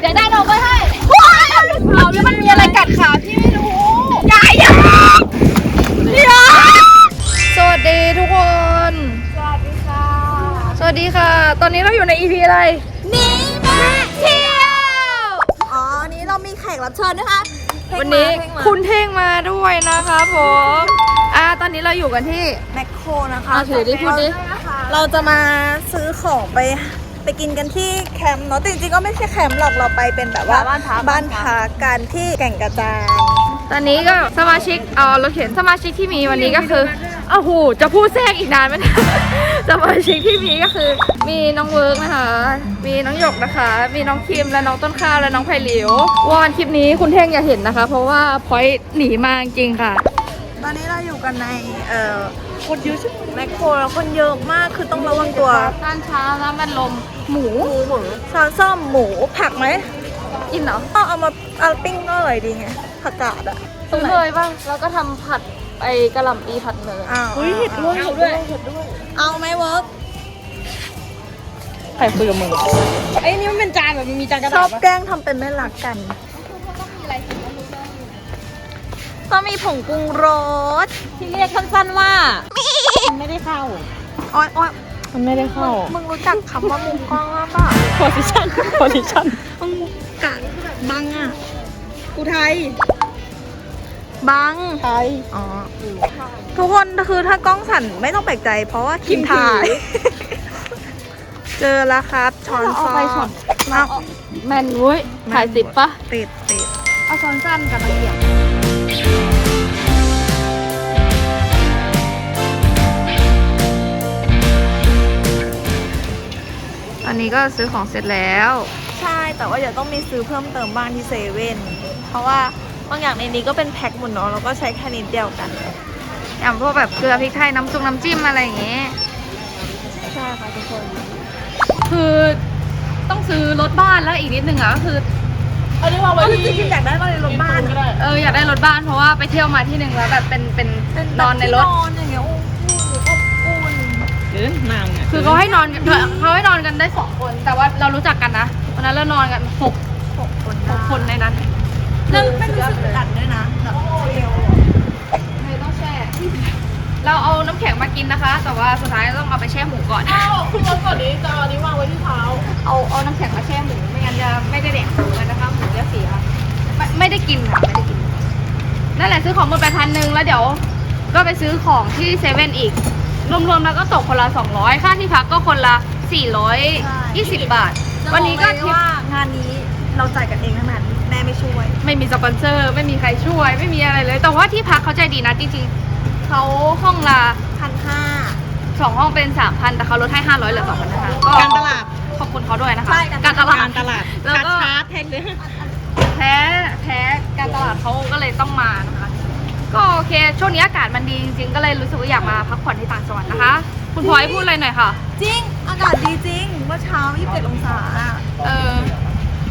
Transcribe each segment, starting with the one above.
เดี๋ยวได้ลงไปให้ว้ายเอาแล้วมันมีอะไรกัดขาพี่ไม่รู้ยายยากยากสวัสดีทุกคน สวัสดีค่ะ สวัสดีค่ะ ตอนนี้เราอยู่ใน EP อะไรนี่แม่เที่ยว อ๋ออันนี้เรามีแขกรับเชิญนะคะวันนี้เพ่งมาคุณเท่งมาด้วยนะคะผมอ่าตอนนี้เราอยู่กันที่ แมคโครนะคะอะถือดิพูดดิ เราจะมาซื้อของไป ไปกินกันที่แคมป์เนาะแต่จริงๆก็ไม่ใช่แคมป์หรอกเราไปเป็นแบบว่าบ้านพัก บ้านพักกันที่แก่งกระจานตอนนี้ก็สมาชิกเออเราเขียนสมาชิกที่มีวันนี้ก็คือโอ้โหจะพูดแทรกอีกนานไหมเนะสมาชิกที่มีก็คือ มีน้องเวิร์กนะคะ มีน้องหยกนะคะ มีน้องคิมและน้องต้นข้าวและน้องไผ่หลิววอนคลิปนี้คุณเท่งอย่าเห็นนะคะ เพราะว่าพอยต์หนีมาจริงๆค่ะ ตอนนี้เราอยู่กันในเอ่อคนเยอะชิบแมคโครแล้วคนเยอะมากคือต้องระวังตัว ต้านช้าแล้วมันลม หมูหมูหมูซอสส้มหมูผักไหมกินเหรอก็เอามาเอาปิ้งก็อร่อยดีไงผักกาดอะซื้อเลยป่ะแล้วก็ทำผัดไอกระหล่ำปีผัดเนยอ้าวเห็ดด้วยเห็ดด้วยเห็ดด้วย เอาไหมเวิร์กใครคุยกับมึงไอ้นี่มันเป็นจานแบบมีจานกระชดาอษบแกล้งทำเป็นไม่รักกันต้องมีผงปรุงรสที่เรียกสั้นๆว่ามันไม่ได้เข้าอ้อยอ้อย มันไม่ได้เข้า มึงรู้จักคำว่ามุมกล้องว่าเปล่า position position มึงกะบังอะ กูไทย บัง ไทย อ๋อ ทุกคนคือถ้ากล้องสั่นไม่ต้องแปลกใจ เพราะว่าคิมถ่าย เจอแล้วครับช้อนเราเอาซ้อไปช็อตเอาแมนเว้ยถ่ายสิบปะติดติดเอาช้อนสั้นกับตะเกียบ อันนี้ก็ซื้อของเสร็จแล้ว ใช่แต่ว่าเดี๋ยวต้องมีซื้อเพิ่มเติมบ้างที่เซเว่นเพราะว่าบางอย่างในนี้ก็เป็นแพ็คหมดเนาะแล้วก็ใช้แค่นิดเดียวกัน อย่างพวกแบบเกลือพริกไทยน้ำซุปน้ำจิ้มอะไรอย่างเงี้ยใช่ค่ะทุกคน คือต้องซื้อรถบ้านแล้วอีกนิดนึงอะก็คืออันนี้ว่าไว้ที่คิมอยากได้ก็เลยรถบ้านเอออยากได้รถบ้านเพราะว่าไปเที่ยวมาที่หนึ่งแล้วแบบเป็นเป็นนอนในรถ นอนอย่างเงี้ยโอ้โหอบอุ่น เดินนางอะคือเขาให้นอนกันเขาให้นอนกันได้สองคน แต่ว่าเรารู้จักกันนะวันนั้นเรานอนกันหกหกคนหกคนในนั้นนั่นไม่รู้สึกอึดอัดด้วยนะแบบเอวไม่ต้องแช่ เราเอาน้ำแข็งมากินนะคะ แต่ว่าสุดท้ายต้องเอาไปแช่หมูก่อนอ้าวคุณรถก่อนนี้จะเอาอันนี้วางไว้ที่เท้า เอาเอาน้ำแข็งมาแช่หมูไม่งั้นจะไม่ได้แดกหมูเลยนะคะหมูจะเสียไม่ไม่ได้กินค่ะไม่ได้กิน นั่นแหละซื้อของหมดไปพันหนึ่งแล้วเดี๋ยว ก็ไปซื้อของที่เซเว่นอีก รวมๆแล้วก็ตกคนละ 200 ค่าที่พักก็คนละ 420 บาท วันนี้ก็จะบอกเลยทิปว่างานนี้เราจ่ายกันเองทั้งนั้นแม่ไม่ช่วย ไม่มีสปอนเซอร์ ไม่มีใครช่วย ไม่มีอะไรเลย แต่ว่าที่พักเขาใจดีนะจริงๆเขาห้องละพันห้าสองห้องเป็น 3,000 แต่เขาลดให้ 500เหลือ2,000นะคะก็การตลาดขอบคุณเขาด้วยนะคะ ใช่การตลาดการตลาดการตลาดแล้วก็ชาร์จแท็กเลยแพ้แพ้การตลาดเขาก็เลยต้องมานะคะ ก็โอเค ช่วงนี้อากาศมันดีจริงๆ ก็เลยรู้สึกว่าอยากมาพักผ่อนที่ต่างจังหวัดนะคะ คุณพลอยพูดอะไรหน่อยค่ะ จริง อากาศดีจริง เมื่อเช้า 27 องศาอะเออ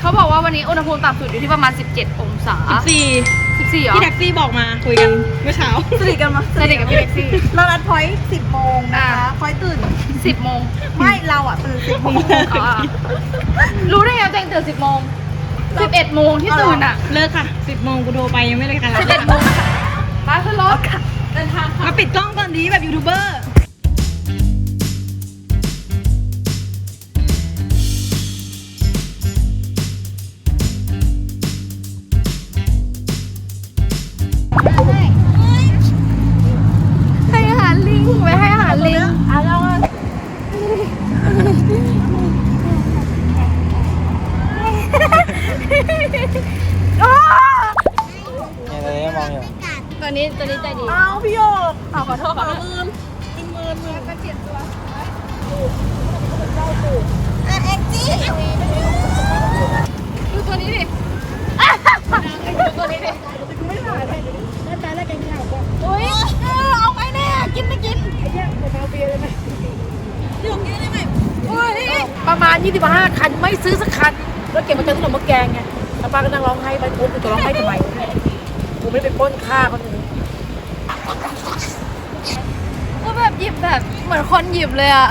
เขาบอกว่าวันนี้อุณหภูมิต่ำสุดอยู่ที่ประมาณ 17 องศา สี่14เหรอพี่แท็กซี่บอกมาคุยกันเมื่อเช้า สนิทกันมาสนิทกับพี่แท็กซี่ เรานัดพอยต์10 โมงนะคะอ่าพอยต์ตื่น 10โมงไม่ เราอะตื่น 10 โมงอ๋อรู้ได้ไงว่าตัวเองตื่น 10โมง11โมงที่ตื่นอะเลิกค่ะสิบโมงกูโทรไปยังไม่เลยกันแล้ว11โมงค่ะมา ขึ้นรถเดินทางค่ะ มาปิดกล้องก่อนดีแบบยูทูบเบอร์ ประมาณ25คันไม่ซื้อสักคันแล้วเก็บมาเจอขนมมะแกงไงแล้วป้าก็นั่งร้องไห้ไปกูกูจะร้องไห้ทำไมกูไม่ได้ไปปล้นฆ่าคนอื่นก็แบบหยิบแบบเหมือนคนหยิบเลยอะ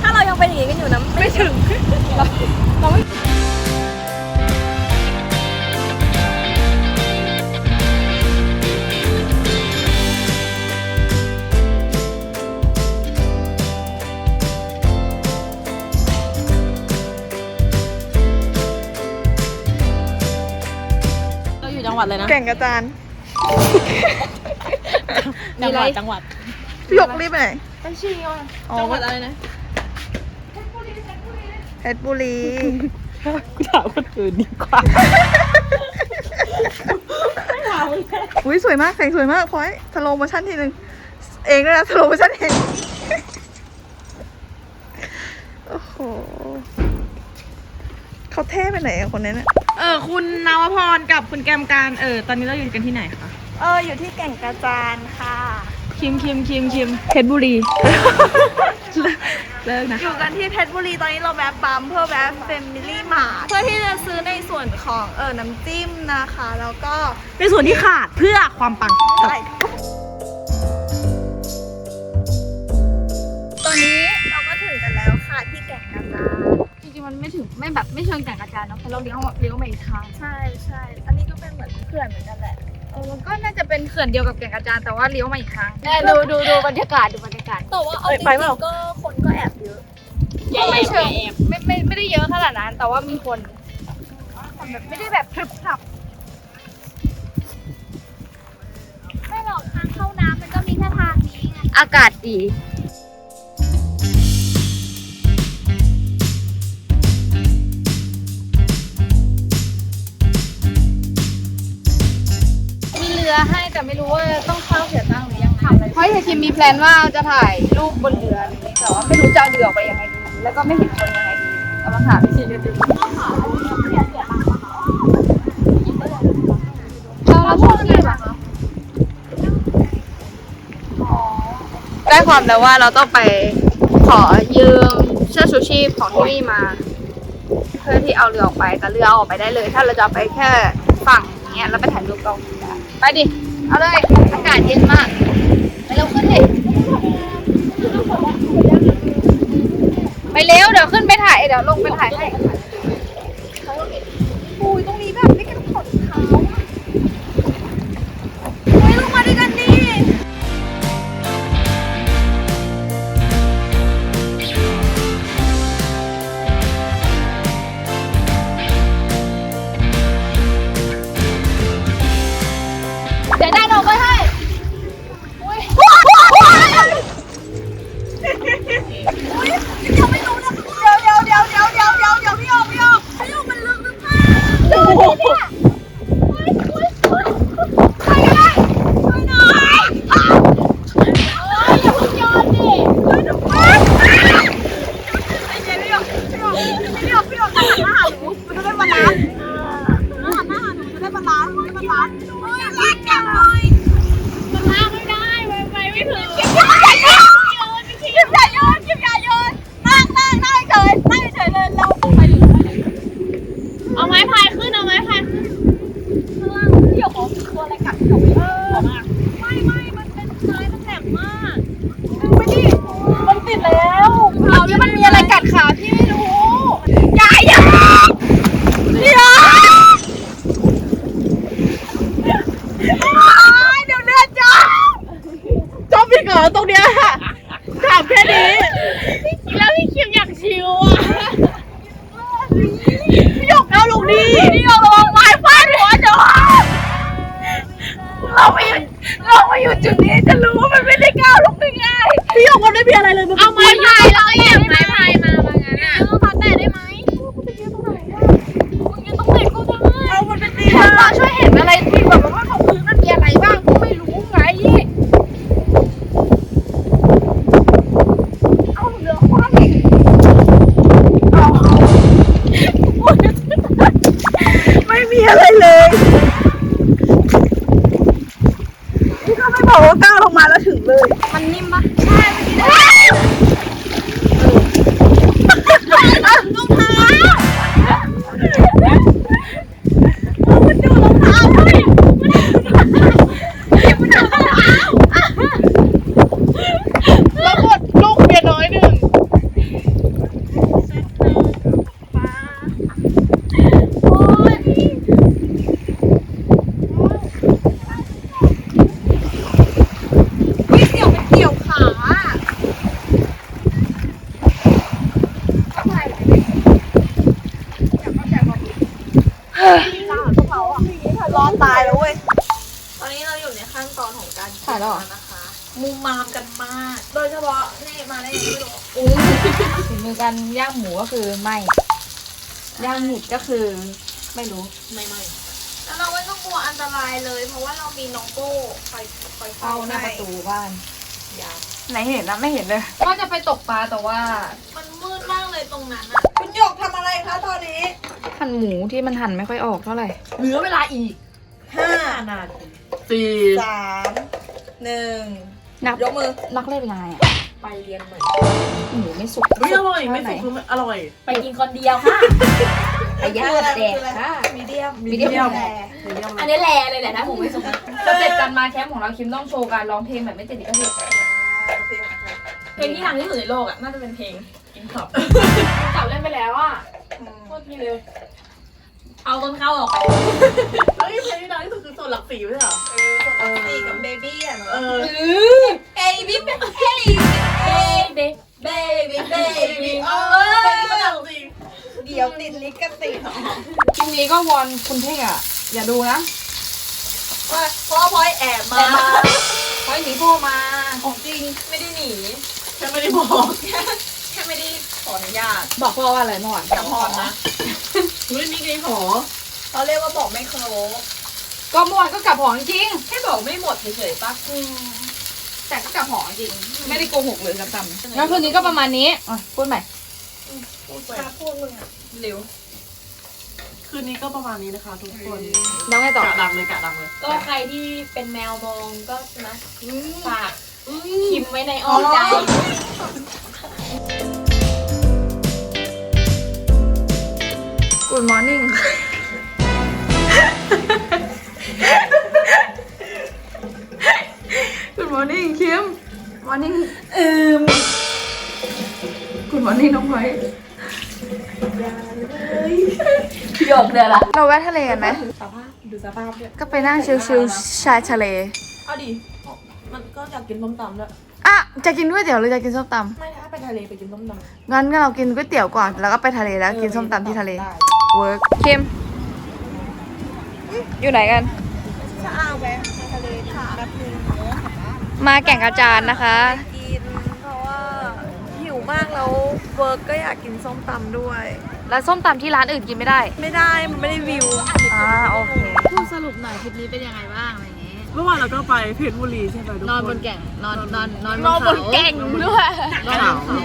ถ้าเรายังเป็นอย่างนี้กันอยู่นะไม่ถึงเราไม่ ก่งกระจานจังหวัดจังหวัดพี่หยกรีบไปไหนไปฉี่ก่อนอ๋อจังหวัดอะไรนะเพชรบุรีกูถามคนอื่นดีกว่าอุ้ยสวยมากแสงสวยมากพลอยสโลโมชั่นทีนึงเองด้วยนะสโลโมชั่นเองโอ้โหเขาเท่ไปไหนอะคนนั้นอะ เออคุณนาวพรกับคุณแกมการเออตอนนี้เราอยู่กันที่ไหนคะเอออยู่ที่แก่งกระจานค่ะ คิมคิมคิมคิมเพชรบุรี เลิกนะ อยู่กันที่เพชรบุรีตอนนี้เราแวะปั๊มเพื่อแวะเฟมิลี่มาเพื่อที่จะซื้อในส่วนของเออน้ำจิ้มนะคะ แล้วก็ในส่วนที่ขาดเพื่อความปังอะไรตอนนี้เราก็ถึงกันแล้วค่ะที่แก่งกระจานจริง ๆมันไม่ถึงไม่แบบไม่เชิงแก่งกระจานเนาะเพราะเราเลี้ยวเลี้ยวมาอีกทางใช่ใช่อันนี้ก็เป็นเหมือนเขื่อนเหมือนกันแหละเออมันก็น่าจะเป็นเขื่อนเดียวกับแก่งกระจานแต่ว่าเลี้ยวมาอีกทางดูดูดูบรรยากาศดูบรรยากาศแต่ว่าเอาจริงๆก็คนก็แอบเยอะไม่เชิงไม่ไม่ไม่ได้เยอะขนาดนั้น แต่ว่ามีคนคนแบบไม่ได้แบบพรึบพรับไม่หรอกทางเข้าน้ำมันก็มีแค่ทางนี้ไงอากาศดี รือให้แต่ไม่รู้ว่าต้องเข้าเสียตังค์หรือยังทำอะไรเพราะเฮียคิมมีแพลนว่าจะถ่ายรูปบนเรือนี้แต่ว่าไม่รู้จะเอาเรือออกไปยังไงดี แล้วก็ไม่เห็นคนยังไงดีกำลังหาวิธีกันอยู่เราเราพูดอะไรบ้างคะได้ความแล้วว่าเราต้องไปขอยืมเสื้อชูชีพของที่นี่มา เพื่อที่เอาเรือออกไปแต่เรือเอาออกไปได้เลย ถ้าเราจะเอาไปแค่ฝั่ง เงี้ยเราไปถ่ายรูปกองไปดิ เอาเลย อากาศเย็นมากไปเร็วขึ้นดิไปเร็วเดี๋ยวขึ้นไปถ่ายเดี๋ยวลงไปถ่ายให้ เลยมันลากไม่ได้ไปไปไม่ถึงอย่ายนอย่าโยนอย่าโยนนั่งนั่งนั่งเฉยนั่งเฉยเลยเราเอาไม้พายขึ้นเอาไม้พายขึ้นเดี๋ยวของตัวอะไรกัดเขาเออไม่ไม่มันเป็นไม้มันแหลมมากไม่ดิมันติดแล้ว เอาแล้วมันมีอะไรกัดขาพี่ไม่รู้ อย่าอย่าอย่าเดี๋ยวเลือดจม จบอีกเหรอตรงเนี้ยถามแค่นี้ แล้วพี่คิมอยากชิวอะ พี่หยกเอาลงดิพี่หยกระวังไม้ฟาดหัวเดี๋ยวเราไปอยู่เรามา อยู่จุดนี้จะรู้ว่ามันไม่ได้ก้าวลงได้ง่ายพี่หยกมันไม่มีอะไรเลยมันเอาไม้พายแล้วก็เหยียบไม้พายมามางั้นอะยืมพัดแต่ได้ไหมมึงยังต้องเห็นกูได้เอามันเป็นดีคนมาช่วยเห็นอะไรที่แบบว่าของพื้นมันมีอะไรบ้างกูไม่รู้ไงเอาเรือคว้างอีกเอาไม่มีอะไรเลยนี่ก็ไม่บอกว่าก้าวลงมาแล้วถึง เลย มันนิ่มปะใช่เมื่อกี้ได้รองเท้ามันดูรองเท้าด้วยมันดูรองเท้า แล้วหมดลูกเมียน้อยหนึ่ง วิ่งเกี่ยวเป็นเกี่ยวขา รอตายแล้วเว้ย ตอนนี้เราอยู่ในขั้นตอนของการกิน ถ่ายแล้วเหรอ นะคะ มุมมามกันมาก โดยเฉพาะนี่มาได้ยังไม่รู้ ฝีมือการย่างหมูก็คือไม่ย่างหมุดก็คือไม่รู้ไม่ไม่แล้วเราไม่ต้องกลัวอันตรายเลย เพราะว่าเรามีน้องโก้คอยคอยเข้าหน้าประตูบ้านยาวไหนเห็นนะไม่เห็นเลยว่าจะไปตกปลาแต่ว่ามันมืดมากเลยตรงนั้นอะคุณหยกทำอะไรคะตอนนี้หั่นหมูที่มันหั่นไม่ค่อยออกเท่าไหร่เหลือเวลาอีกห้านาทีสี่สามหนึ่งนับยกมือนักเล่นเป็นยังไงอะ ไปเรียนใหม่หมูไม่สุกไม่อร่อยไม่สุกคือไม่อร่อย ไปกินคนเดียวค่ะไปย่างแดกค่ะ มีเดียม มีเดียมแรอันนี้แลเลยแหละนะผมไม่สมสเต็ปการมาแคมป์ของเราคิมต้องโชว์การร้องเพลงแบบไม่ติดลิขสิทธิ์เพลงที่ดังที่สุดในโลกอะน่าจะเป็นเพลงกินขับเก่าเล่นไปแล้วอะโคตรพี่เลย เอาต้นข้าวออกไป เฮ้ยเพลงที่ดังที่สุดคือโซนหลักสี่ไม่ใช่เหรอเออตีกับเบบี้อะเอเนาะอเอ้ยบิ๊บเฮ้ยเบ้เบ้เบบี้เบบี้เอเพลงที่อดังจริงเดี๋ยวติดลิขสิทธิ์คลิปนี้ก็วอนคุณเท่งอะ อย่าดูนะว่าเพราะว่าพลอยแอบมาเพราะหนีพ่อมาของจริงไม่ได้หนีแค่ไม่ได้บอกแค่ไม่ได้ขออนุญาตบอกพ่อว่าอะไรเมื่อวานอย่าพอนนะ ไม่มีใครขอเขาเรียกว่าบอกไม่เคารพก็เมื่อวานก็กลับหอจริง แค่บอกไม่หมดเฉยๆปะแต่ก็กลับหอจริง ไม่ได้โกหกเลยสักคำงั้นคืนนี้ก็ประมาณนี้อะพูดใหม่พูดไปพูดมึงอะเร็ว คืนนี้ก็ประมาณนี้นะคะ ทุกคนแล้วไงต่อกะดังเลยกะดังเลย ก็ใครที่เป็นแมวมองก็นะฝากคิมไว้ในอ้อมใจ กูดมอร์นิ่งกูดมอร์นิ่งคิมมอร์นิ่งอืมกูดมอร์นิ่งน้องไว้หยอกเดี๋ยวละเราแวะทะเลกันไหมสภาพดูสภาพเนี่ยก็ไปนั่งชิลๆชายทะเล เอาดิ มันก็อยากกินส้มตำด้วยอะจะกินก๋วยเตี๋ยวหรือจะกินส้มตไม่ถ้าไปทะเลไปกินส้มตำำงั้นก็เรากินก๋วยเตี๋ยวก่อนแล้วก็ไปทะเลแล้วกินส้มตำที่ทะเลได้ เวิร์กคิม อยู่ไหนกันถ้าเอาแวะไปทะเลถามแบบนึงมาแก่งกระจานนะคะ กินเพราะว่าหิวมากแล้วเวิร์กก็อยากกินส้มตำด้วย แล้วส้มตำที่ร้านอื่นกินไม่ได้ ไม่ได้มันไม่ได้วิวอ่าโอเค พูดสรุปหน่อยทริปนี้เป็นยังไงบ้างอะไรอย่างเงี้ยเมื่อวานเราก็ไปเพชรบุรีใช่ไหมทุกคนนอนบนแก่งนอนนอนนอนนอนบนแก่งด้วยนอนบนเขา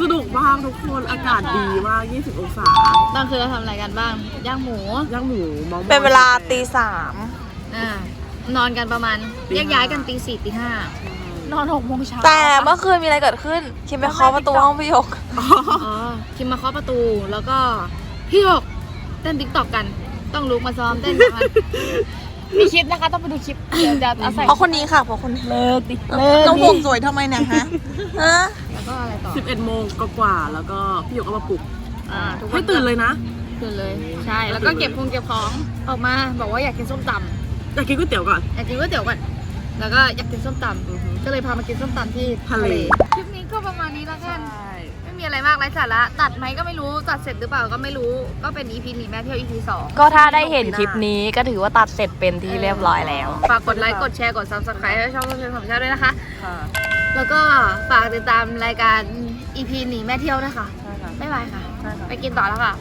สนุกมากทุกคนอากาศดีมาก 20 องศาตอนคืนเราทำอะไรกันบ้าง ย่างหมูย่างหมูมอมอยเป็นเวลาตีสามอ่านอนกันประมาณแยกย้ายกันตีสี่ตีห้านอนหกโมงเช้าแต่เมื่อคืนมีอะไรเกิดขึ้น คิมไปเคาะประตูห้องพี่หยก อ๋อคิมมาเคาะประตูแล้วก็พี่หยกเต้นติ๊กตอกกัน ต้องลุกมาซ้อมเต้นกัน มีคลิปนะคะ ต้องไปดูคลิป เดี๋ยวจะเอาใส่เพราะคนนี้ค่ะเพราะคนนี้เลิกดิน้องห่วงสวยทำไมเนี่ยฮะฮะแล้วก็อะไรต่อ11โมงก็กว่าๆแล้วก็พี่หยกก็มาปลุกอ่าทุกคให้นตื่นเลยนะตื่นเลย ใช่ แล้วก็เก็บคงเก็บของออกมา บอกว่าอยากกินส้มตำอยากกินก๋วยเตี๋ยวก่อนอยากกินก๋วยเตี๋ยวก่อน แล้วก็อยากกินส้มตำก็เลยพามากินส้มตำที่ทะเล คลิปนี้ก็ประมาณนี้แล้วกันไม่ มีอะไรมากไร้สาระตัดไหมก็ไม่รู้ตัดเสร็จหรือเปล่าก็ไม่รู้ก็เป็น EP หนีแม่เที่ยว EP สองก็ถ้าได้เห็นคลิปนี้ก็ถือว่าตัดเสร็จเป็นที่เรียบร้อยแล้ว ฝากกดไลค์กดแชร์กด subscribe ให้ช่องเพื่อนๆของชาติด้วยนะคะ แล้วก็ฝากติดตามรายการ EP หนีแม่เที่ยวด้วยค่ะบ๊ายบายค่ะ ไปกินต่อแล้วค่ะ